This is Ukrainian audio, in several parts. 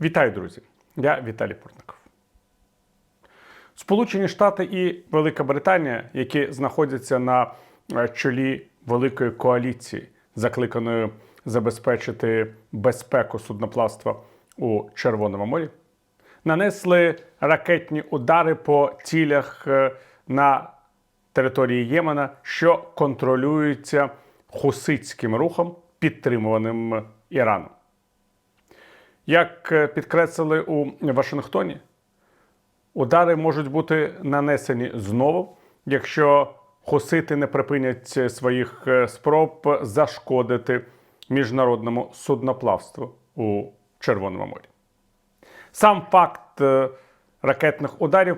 Вітаю, друзі! Я Віталій Портников. Сполучені Штати і Велика Британія, які знаходяться на е, чолі великої коаліції, закликаної забезпечити безпеку судноплавства у Червоному морі, нанесли ракетні удари по цілях е, на території Ємена, що контролюються хуситським рухом, підтримуваним Іраном. Як е, підкреслили у Вашингтоні, удари можуть бути нанесені знову, якщо хусити не припинять своїх е, спроб зашкодити міжнародному судноплавству у Червоному морі. Сам факт е, ракетних ударів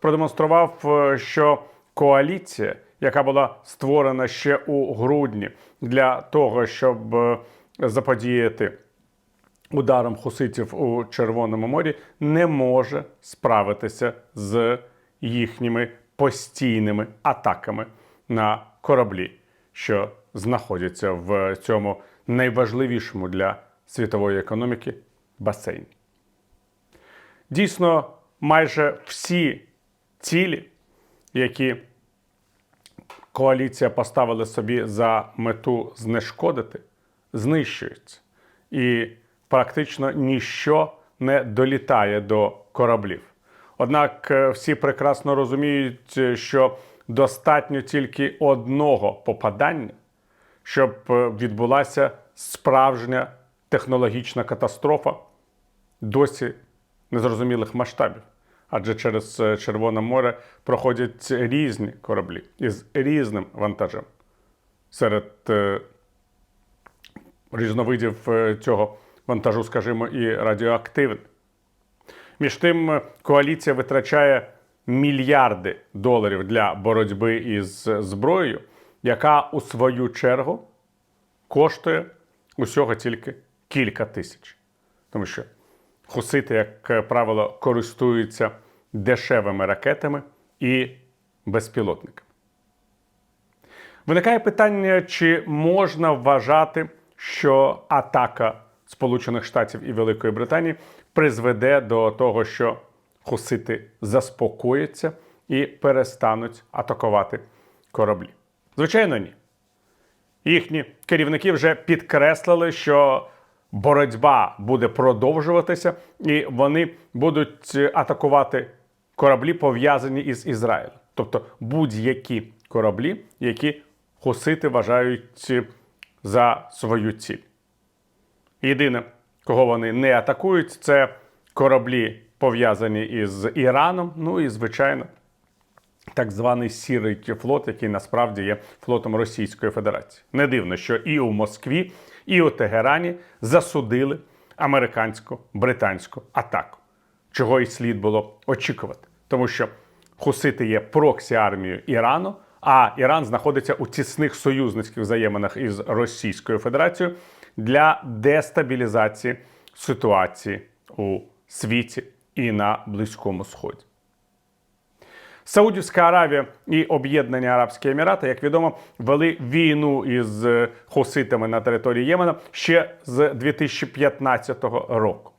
продемонстрував, що коаліція, яка була створена ще у грудні для того, щоб заподіяти ударом хуситів у Червоному морі, не може справитися з їхніми постійними атаками на кораблі, що знаходяться в цьому найважливішому для світової економіки басейні. Дійсно, майже всі цілі, які коаліція поставила собі за мету знешкодити, знищуються. І практично ніщо не долітає до кораблів. Однак е, всі прекрасно розуміють, е, що достатньо тільки одного попадання, щоб е, відбулася справжня технологічна катастрофа досі незрозумілих масштабів. Адже через Червоне море проходять різні кораблі із різним вантажем. Серед різновидів цього вантажу, скажімо, і радіоактивний. Між тим, е, коаліція витрачає мільярди доларів для боротьби із зброєю, яка у свою чергу коштує усього тільки кілька тисяч. Тому що хусити, як е, правило, користуються дешевими ракетами і безпілотниками. Виникає питання, чи можна вважати, що атака Сполучених Штатів і Великої Британії призведе до того, що хусити заспокояться і перестануть атакувати кораблі. Звичайно, ні. Їхні керівники вже підкреслили, що боротьба буде продовжуватися, і вони будуть атакувати кораблі, пов'язані із Ізраїлем. Тобто будь-які кораблі, які хусити вважають за свою ціль. Єдине, кого вони не атакують, це кораблі, пов'язані із Іраном, ну і, звичайно, так званий сірий флот, який насправді є флотом Російської Федерації. Не дивно, що і у Москві, і у Тегерані засудили американську британську атаку, чого й слід було очікувати, тому що хусити є проксі армією Ірану. А Іран знаходиться у тісних союзницьких взаєминах із Російською Федерацією для дестабілізації ситуації у світі і на Близькому Сході. Саудівська Аравія і Об'єднані Арабські Емірати, як відомо, вели війну із е, хуситами на території Ємена ще з 2015 року.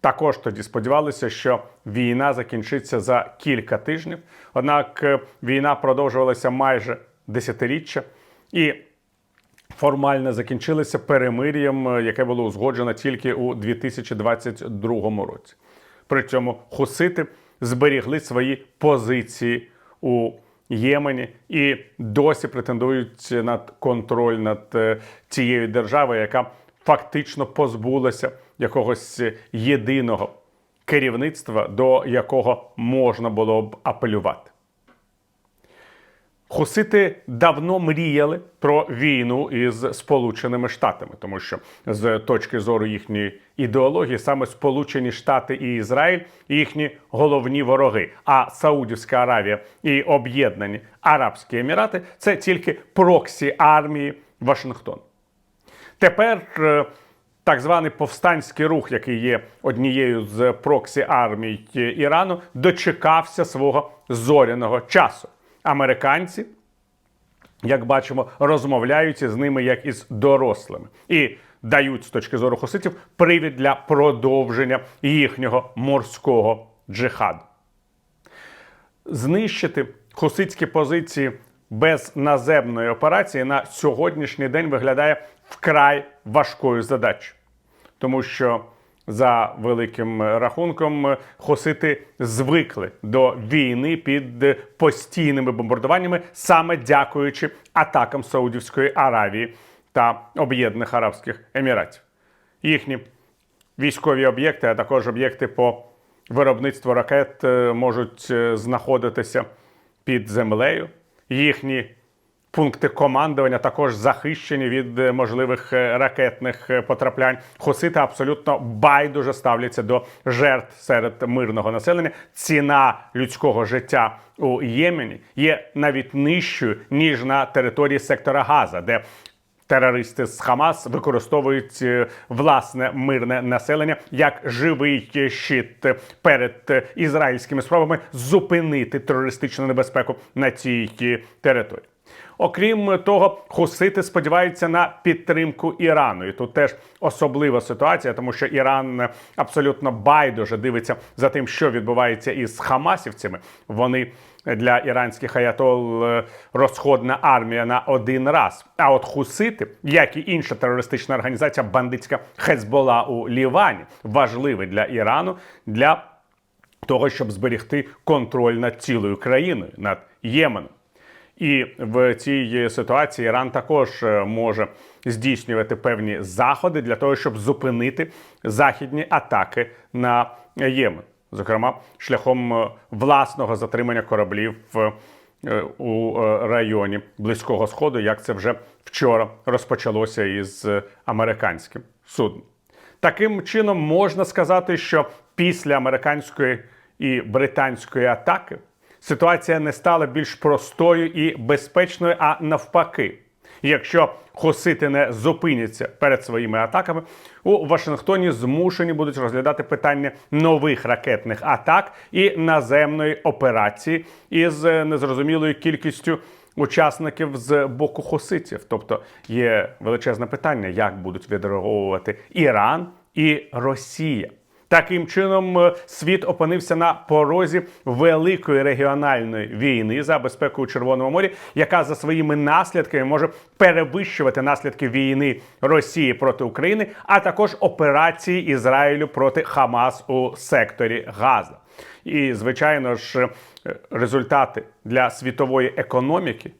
Також тоді сподівалися, що війна закінчиться за кілька тижнів. Однак е, війна продовжувалася майже десятиріччя і формально закінчилася перемир'ям, е, яке було узгоджено тільки у 2022 році. При цьому хусити зберігли свої позиції у Ємені і досі претендують над контроль над е, цією державою, яка фактично позбулася якогось єдиного керівництва, до якого можна було б апелювати. Хусити давно мріяли про війну із Сполученими Штатами, тому що з точки зору їхньої ідеології саме Сполучені Штати і Ізраїль їхні головні вороги. А Саудівська Аравія і Об'єднані Арабські Емірати це тільки проксі армії Вашингтону. Тепер е, так званий повстанський рух, який є однією з проксі армій Ірану, дочекався свого зоряного часу. Американці, як бачимо, розмовляють із ними як із дорослими. І дають з точки зору хуситів привід для продовження їхнього морського джихаду. Знищити хуситські позиції без наземної операції на сьогоднішній день виглядає вкрай важкою задачею, тому що за великим рахунком хусити звикли до війни під постійними бомбардуваннями, саме дякуючи атакам Саудівської Аравії та Об'єднаних Арабських Еміратів. Їхні військові об'єкти, а також об'єкти по виробництву ракет е, можуть е, знаходитися під землею. Їхні пункти командування також захищені від е, можливих е, ракетних е, потраплянь. Хусити абсолютно байдуже ставляться до жертв серед мирного населення. Ціна людського життя у Ємені є навіть нижчою ніж на території сектора Газа, де Терористи з Хамас використовують власне мирне населення як живий щит перед ізраїльськими спробами зупинити терористичну небезпеку на цій території. Окрім того, хусити сподіваються на підтримку Ірану. І тут теж особлива ситуація, тому що Іран абсолютно байдуже дивиться за тим, що відбувається із хамасівцями. Вони для іранських аятол е, розходна армія на один раз. А от хусити, як і інша терористична організація, бандитська Хезбола у Лівані, важливі для Ірану для того, щоб зберегти контроль над цілою країною, над Єменом. І в цій ситуації Іран також е, може здійснювати певні заходи для того, щоб зупинити західні атаки на Ємен, зокрема шляхом е, власного затримання кораблів е, у е, районі Близького Сходу, як це вже вчора розпочалося із е, американським судном. Таким чином можна сказати, що після американської і британської атаки ситуація не стала більш простою і безпечною, а навпаки. Якщо хусити не зупиняться перед своїми атаками, у Вашингтоні змушені будуть розглядати питання нових ракетних атак і наземної операції із е, незрозумілою кількістю учасників з боку хуситів. Тобто є величезне питання, як будуть відреаговувати Іран і Росія. Таким чином, е, світ опинився на порозі великої регіональної війни за безпеку у Червоному морі, яка за своїми наслідками може перевищувати наслідки війни Росії проти України, а також операції Ізраїлю проти Хамас у секторі Газа. І звичайно ж, е, результати для світової економіки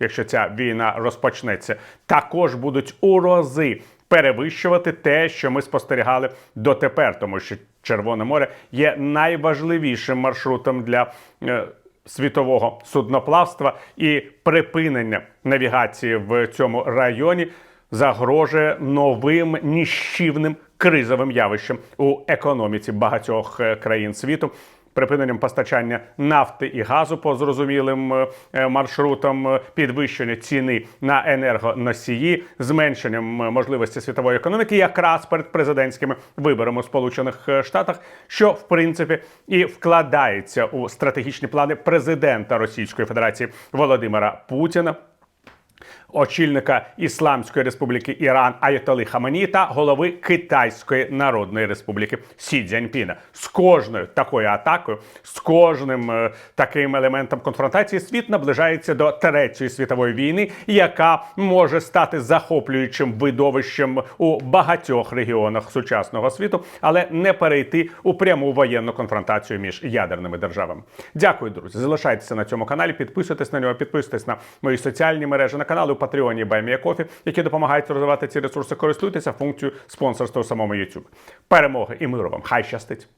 якщо ця війна розпочнеться, також будуть у рази перевищувати те, що ми спостерігали дотепер, тому що Червоне море є найважливішим маршрутом для. е, Світового судноплавства і припинення навігації в цьому районі загрожує новим ніщівним кризовим явищем у економіці багатьох е, країн світу припиненням постачання нафти і газу по зрозумілим е, е, маршрутам, е, підвищення ціни на енергоносії, зменшенням можливості світової економіки, якраз перед президентськими виборами у Сполучених Штатах, що в принципі і вкладається у стратегічні плани президента Російської Федерації Володимира Путіна очільника Ісламської Республіки Іран Аятоли Хамані та голови Китайської Народної Республіки Сі Цзяньпіна. З кожною такою атакою, з кожним е, таким елементом конфронтації світ наближається до третьої світової війни, яка може стати захоплюючим видовищем у багатьох регіонах сучасного світу, але не перейти у пряму воєнну конфронтацію між ядерними державами. Дякую, друзі. Залишайтеся на цьому каналі, підписуйтесь на нього, підписуйтесь на мої соціальні мережі на канали у Патреоні Баймія.Кофі, які допомагають розвивати ці ресурси. Користуйтеся функцією спонсорства у самому YouTube. Перемоги і миру вам! Хай щастить!